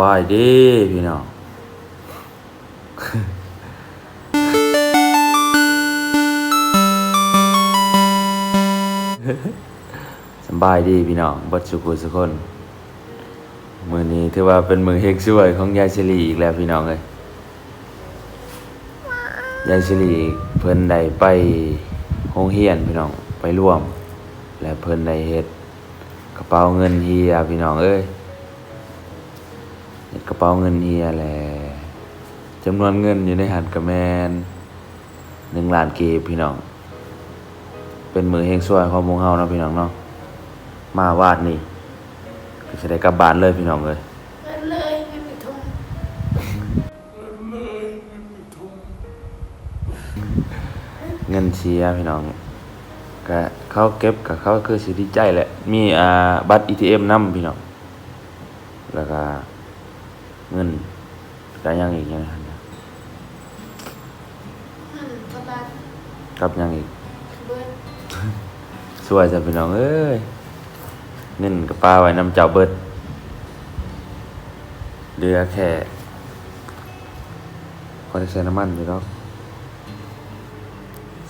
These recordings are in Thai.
บายดีพี่น้องสบายดีพี่น้องบัดสุขุสุคนมือนี้ถือว่าเป็นมือเฮกช่วยของยายสิริอีกแล้วพี่น้องเลยยายสิริเพิ่นได้ไปโรงเรียนพี่น้องไปร่วม และเพิ่นได้เฮ็ดกระเป๋าเงินเฮียพี่น้องเอ้ย กระเป๋าเงินเฮียแหละจำนวนเงินอยู่ในหันกระแมนหนึ่งล้านกีบพี่น้อง เป็นมือเฮงช่วยของมูเฮานะพี่น้องเนาะ มาวาดนี่ก็จะได้กลับบ้านเลยพี่น้องเลยเงินเลยไม่มีทุนเงินเสียพี่น้องก็เขาเก็บกับเขาคือสิดีใจแหละ มีอ่าบัตร ATM นำพี่น้อง แล้วก็ เงินก็ยังอีกอย่างนั้นนะเงินกระบาดกับยังอีก เบิดสวยจ้ะพี่น้องเอ้ยเงินกับปลาไว้นำเจ้าเบิดเหลือแค่พอได้ใช้น้ำมันอยู่แล้ว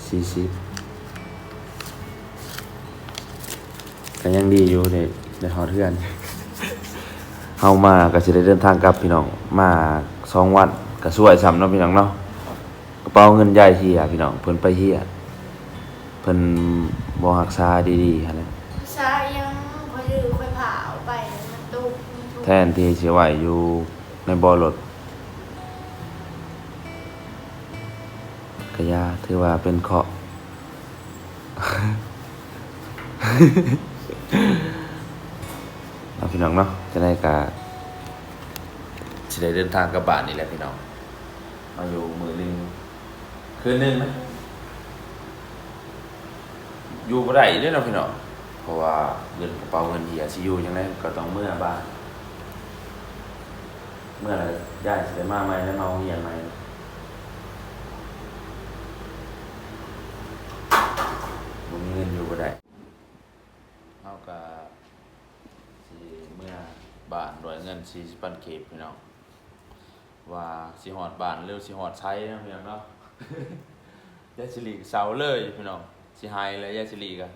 สี่สิบก็ยังดีอยู่ในในหอเทือน เฮามาก็สิได้เดินทางกลับพี่น้องมาสองวันก็สวยซ้ำเนาะพี่น้องเนาะกระเป๋าเงินใหญ่เฮียพี่น้องเพิ่นไปเฮียเพิ่นบ่รักษาดีๆหั่นแหละซายังคอยดื้อคอยผ่าเอาไปมันตุกมันทุกแทนที่สิไว้อยู่ในบ่อรถกะยาถือว่าเป็นเคราะห์เอา พี่น้องเนาะจะได้กะสิได้เดินทางกลับบ้านนี่แหละพี่น้องมาอยู่มือหนึงคืนหนึงนะอยู่บ่ได้เด้อเนาะพี่น้องเพราะว่าเงินกระเป๋าเงินเหียสิอยู่จังไดก็ต้องเมื่อบ้านเมื่อไหรย้ายสิได้มาใหม่แล้วมาโรงเรียนใหม่บ่มีเงินอยู่บ่ได้เฮาก็สิเมื่อบ้านด้วยเงิน40,000เก็บพี่น้องว่าสิฮอดบ้านหรือสิฮอดไสเนาะพี่น้องเนาะยายสิริเสาเลยพี่น้องสิหายเลยยายสิริก็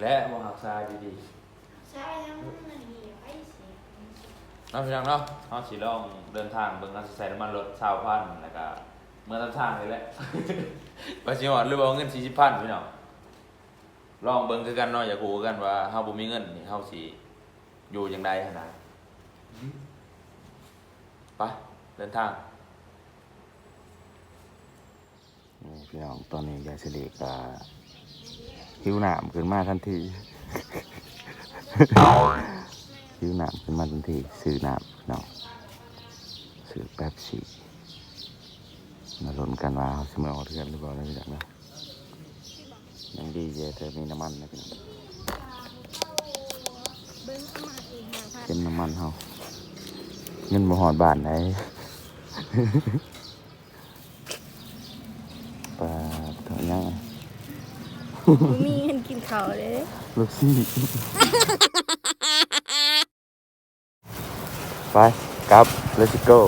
และบ่รักษาดีๆซายังมันเหี่ยวไอ้เสียน้องพี่น้องเนาะเขาสิลองเดินทางเบิ่งการใช้น้ำมันรถชาวพันแล้วก็เมื่อต้นทางเลยแหละไปสิฮอดหรือว่าเอาเงิน40,000พี่น้อง ลองเบิ่งคือกันเนาะอยากรู้คือกันว่าเฮาบ่มีเงินนี่เฮาสิอยู่จังได๋หั่นน่ะไปเดินทางนี่พี่น้องตอนนี้ยายสิริก็หิวน้ำขึ้นมาทันทีซื้อน้ำขึ้นมาทันทีซื้อน้ำเนาะซื้อแป๊บซี่มาลุ้นกันว่าเขาสมอเอาเทือนหรือเปล่าอะไรแบบนั้น ยังดีเจเธอมีน้ำมันนะพี่น้องเบิ้งเข้ามาอีกห้าพันเป็นน้ำมันเขาเงินบ่หอดบาทไหนปลาเท่ายังมีเงินกินข้าวเลยลูกซี่ไปกลับ let's go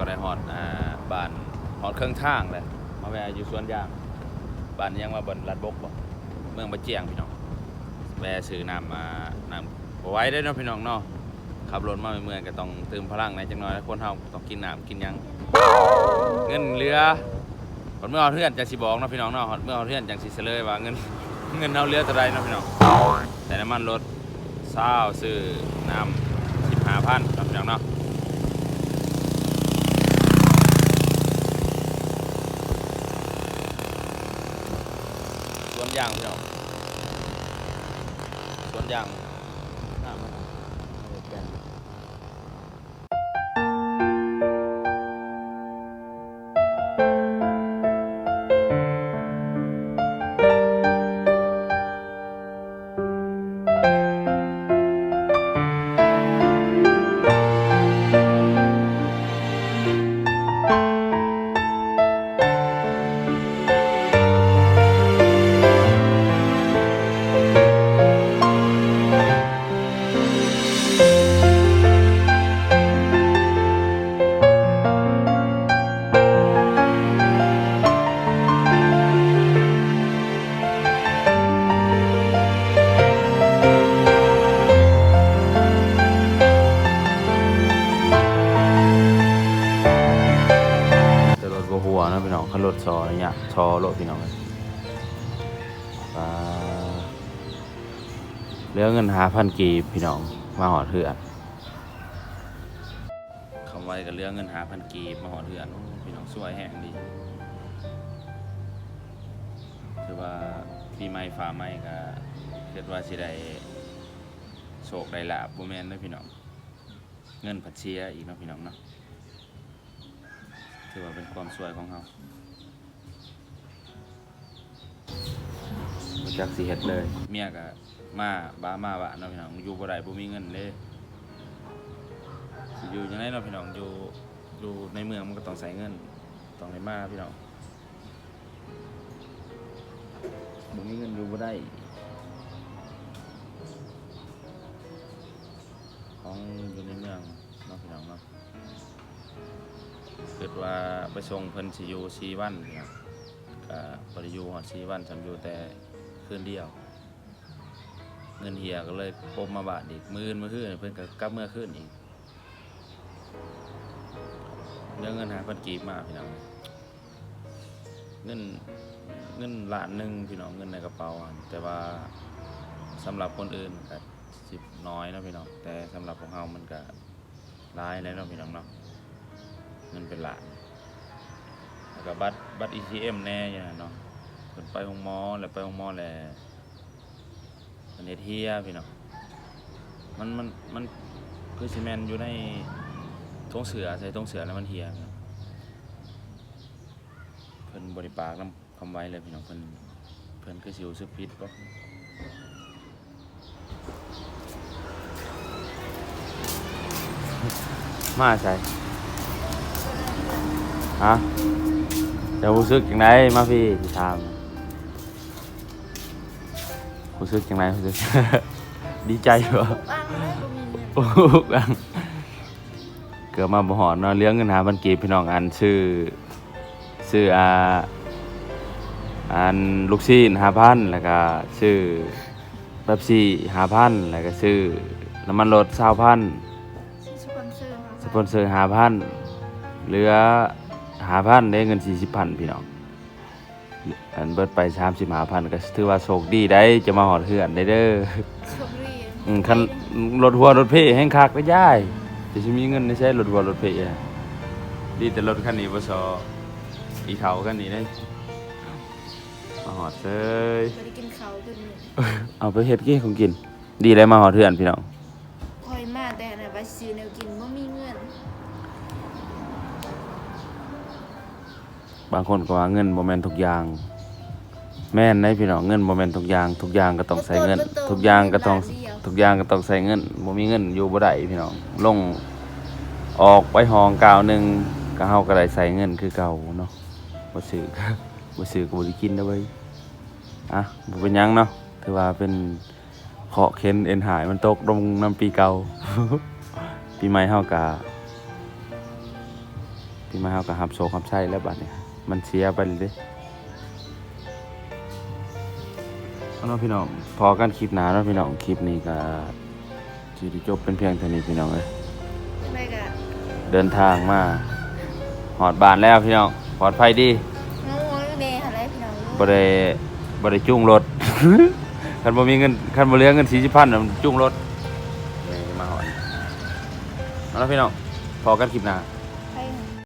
ก็ได้ฮอดอ่าบ้านฮอดเครื่องทางเลยมาแวะอยู่สวนยางบ้านยังมาบนลัดบกบ่เมืองบะเจียงพี่น้องแวะซื้อน้ำมาน้ำบ่ไหว้ได้เนาะพี่น้องเนาะขับรถมาเมืองก็ต้องเติมพลังในจังน้อยคนเฮาต้องกินน้ำกินหยังเงินเหลือฮอดเมื่อเอาเทือนจังสิบอกเนาะพี่น้องเนาะฮอดเมื่อเอาเทือนจังสิเฉลยว่าเงินเงินเฮาเหลือเท่าใดเนาะพี่น้องแต่น้ำมันรถเศร้าซื้อน้ำสิบห้าพันครับพี่น้องเนาะ วนยางพี่น้องสวนยางน้ามันเอาไปแกง เหลือเงินหาพันกีพี่น้องมาหอดเถื่อนคำไว้กับเรื่องเงินหาพันกีมาหอดเถื่อนพี่น้องสวยแห้งดีคือว่าปีใหม่ฟ้าใหม่ก็คิดว่าสิได้โศกได้ลาบบ่แม่นเด้พี่น้องเงินผัดเชียอีกเนาะพี่น้องเนาะถือว่าเป็นความสวยของเราจักสิเฮ็ดเลย เมียก็ มาบ้ามาบ้านเนาะพี่น้องอยู่บ่ได้บ่มีเงินเลยสิอยู่จังไดเนาะพี่น้องอยู่อยู่ในเมืองมันก็ต้องใช้เงินต้องได้มาพี่น้องบ่มีเงินอยู่บ่ได้ของอยู่ในเมืองเนาะพี่น้องเนาะเกิดว่าไปส่งเพิ่นสิอยู่สี่วันนะก็บ่ได้อยู่ฮอดสี่วันฉันอยู่แต่คืนเดียว เงินเหียก็เลยพบมาบาทอีกมื่อื่นมื้อคืนเพิ่อนก็กลับเมื่อคืนอีกเรื่องเงินหาเพิ่นกีบมาพี่น้องเงินเงินล้านหนึ่งพี่น้องเงินในกระเป๋าแต่ว่าสำหรับคนอื่นก็สิบน้อยนะพี่น้องแต่สำหรับของเฮามันก็หลายแล้วนะพี่น้องเนาะเงินเป็นล้านแล้วก็บัตรบัตร ATM แน่อย่างนั้นเนาะเพิ่นไปโรงหมอแล้วไปโรงหมอแล้ว เนเฮ็ดเฮียพี่น้องมันมันมันคือสิแม่นอยู่ในทงเสือใส่ทงเสือแล้วมันเฮียเพิ่นบ่ได้ปากนํคำไว้เลยพี่น้องเพิ่นเพิ่นคือสิรู้สึกผิดบ่มาใส่ฮะจะรู้สึกอย่างไรมาพี่สิถาม รู้สึกอย่างไรรู้สึก ดีใจเหรออ้างเลยบ่มีเงินโอ้โหอังเกิดมาบ่หอนเนาะเลี้ยงเงินหาบันกีบพี่น้องอันชื่อชื่ออาอันลูกซีนหาพันแล้วก็ชื่อเบบซี่หาพันแล้วก็ชื่อน้ำมันรถสาวพันชื่อสปอนเซอร์มาสปอนเซอร์หาพันเหลือหาพันได้เงินสี่สิบพันพี่น้อง อันเบิดไปสามสิบหาพันก็ถือว่าโชคดีได้จะมาหอดเถื่อนได้เด้อโชคดีอืมคันรถหัวรถเพ่แห้งคักได้ย่ายจะสิมีเงินได้ใช้รถหัวรถเพ่อะดีแต่รถคันนี้บ่ซออีเขาคันนี้ได้มาหอดเซยบ่ได้กินข้าวกินมื้อเอาไปเฮ็ดกี้ของกิน ดีเลยมาหอดเถื่อนพี่น้องคอยมาแต่น่ะว่าซื้อแนวกินบ่มีเงิน บางคนก็ว่าเงินบ่แม่นทุกอย่าง แม่นได้พี่น้องเงินบ่แม่นทุกอย่าง ทุกอย่างก็ต้องใช้เงิน ทุกอย่างก็ต้องทุกอย่างก็ต้องใช้เงินบ่มีเงินอยู่บ่ได้พี่น้องลงออกไปห้องกาวหนึงก็เฮาก็ได้ใช้เงินคือเก่าเนาะบ่ซื้อบ่ซื้อก็บ่ได้กินเด้อเว้ยอะบ่เป็นหยังเนาะถือว่าเป็นเคราะห์เข็นเอ็นหายมันตกลงน้ำปีเก่า ปีใหม่เฮาก็ปีใหม่เฮาก็รับโชครับใช้แล้วบัดนี้ มันเสียไปเลยเด้เอาเนาะพี่น้องพอกันคลิปหน้าเนาะพี่น้องคลิปนี้ก็สิได้จบเป็นเพียงเท่านี้พี่น้องเอ้ยจังไดก็เดินทางมาหอดบ้านแล้วพี่น้องปลอดภัยดีงงๆอยู่แน่หั่นแหละพี่น้องบ่ได้บ่ได้จุ้งรถ คันบ่มีเงินคันบ่เหลือเงิน40,000น่ะมันจุ้งรถมาหอนมาแล้วพี่น้องพอกันคลิปหน้า